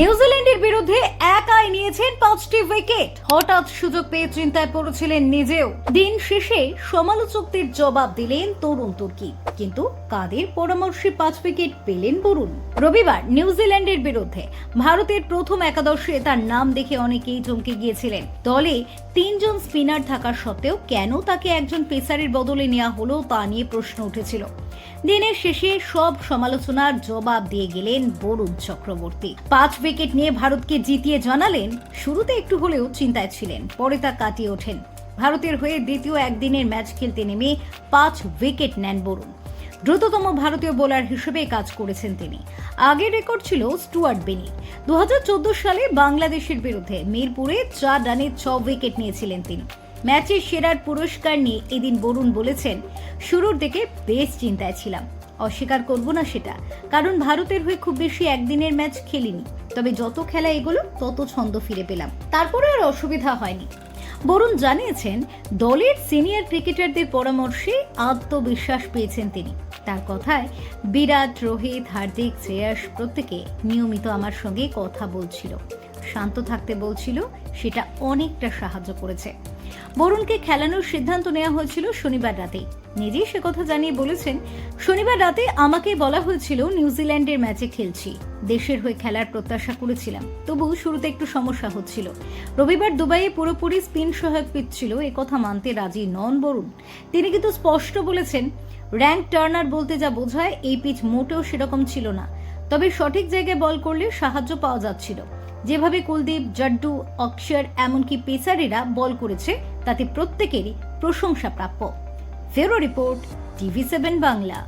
নিউজিল্যান্ডের বিরুদ্ধে একাই নিয়েছেন পাঁচটি উইকেট। হঠাৎ সুযোগ পেয়ে চিন্তায় পড়েছিলেন নিজেও। দিন শেষে সমালোচকদের জবাব দিলেন তরুণ তুর্কি। কিন্তু কাদের পরামর্শে পাঁচ উইকেট পেলেন বরুণ? রবিবার নিউজিল্যান্ডের বিরুদ্ধে ভারতের প্রথম একাদশে তার নাম দেখে অনেকেই চমকে গিয়েছিলেন। দলে তিনজন স্পিনার থাকা সত্ত্বেও কেন তাকে একজন পেসারের বদলে নেওয়া হলো তা নিয়ে প্রশ্ন উঠেছিল। দিনের শেষে সব সমালোচনার জবাব দিয়ে গেলেন বরুণ চক্রবর্তী। পাঁচ উইকেট নিয়ে ভারতকে জিতিয়ে জানালেন, শুরুতে একটু হলেও চিন্তায় ছিলেন, পরে তা কাটিয়ে ওঠেন। ভারতের হয়ে দ্বিতীয় একদিনের ম্যাচ খেলতে নেমে পাঁচ উইকেট নেন বরুণ। দ্রুততম ভারতীয় বোলার হিসেবে কাজ করেছেন তিনি। আগের রেকর্ড ছিল স্টুয়ার্ট বেনি। দু হাজার চোদ্দ সালে বাংলাদেশের বিরুদ্ধে মিরপুরে চার রানে ছ উইকেট নিয়েছিলেন তিনি। ম্যাচের সেরার পুরস্কার নিয়ে এদিন বরুণ বলেছেন, শুরুর দিকে বেশ চিন্তায় ছিলাম। অস্বীকার করব না সেটা, কারণ ভারতের হয়ে খুব বেশি একদিনের ম্যাচ খেলিনি। তবে যত খেলা এগুলো, তত ছন্দ ফিরে পেলাম। তারপরে আর অসুবিধা হয়নি। বরুণ জানিয়েছেন, দলের সিনিয়র ক্রিকেটারদের পরামর্শে আত্মবিশ্বাস পেয়েছেন তিনি। তার কথায়, বিরাট, রোহিত, হার্দিক, শ্রেয়াস প্রত্যেকে নিয়মিত আমার সঙ্গে কথা বলছিল। শান্ত থাকতে বলছিল, সেটা অনেকটা সাহায্য করেছে। বরুণকে খেলানোর সিদ্ধান্ত নেওয়া হয়েছিল শনিবার রাতেই নিজেই সে কথা জানিয়ে বলেছেন, শনিবার রাতে আমাকে বলা হয়েছিল নিউজিল্যান্ডের ম্যাচে খেলছি। দেশের হয়ে খেলার প্রত্যাশা করেছিলাম, তবু শুরুতে একটু সমস্যা হচ্ছিল। রবিবার দুবাইয়ে পুরোপুরি স্পিন সহায়ক পিচ ছিল কথা মানতে রাজি নন বরুণ। তিনি কিন্তু স্পষ্ট বলেছেন, র্যাঙ্ক টার্নার বলতে যা বোঝায়, এই পিচ মোটেও সেরকম ছিল না। তবে সঠিক জায়গায় বল করলে সাহায্য পাওয়া যাচ্ছিল। যেভাবে কুলদীপ, জাড্ডু, অক্ষর, এমনকি পেসারেরা বল করেছে, তাতে প্রত্যেকেরই প্রশংসা প্রাপ্য ফেরো রিপোর্ট, টিভি সেভেন বাংলা।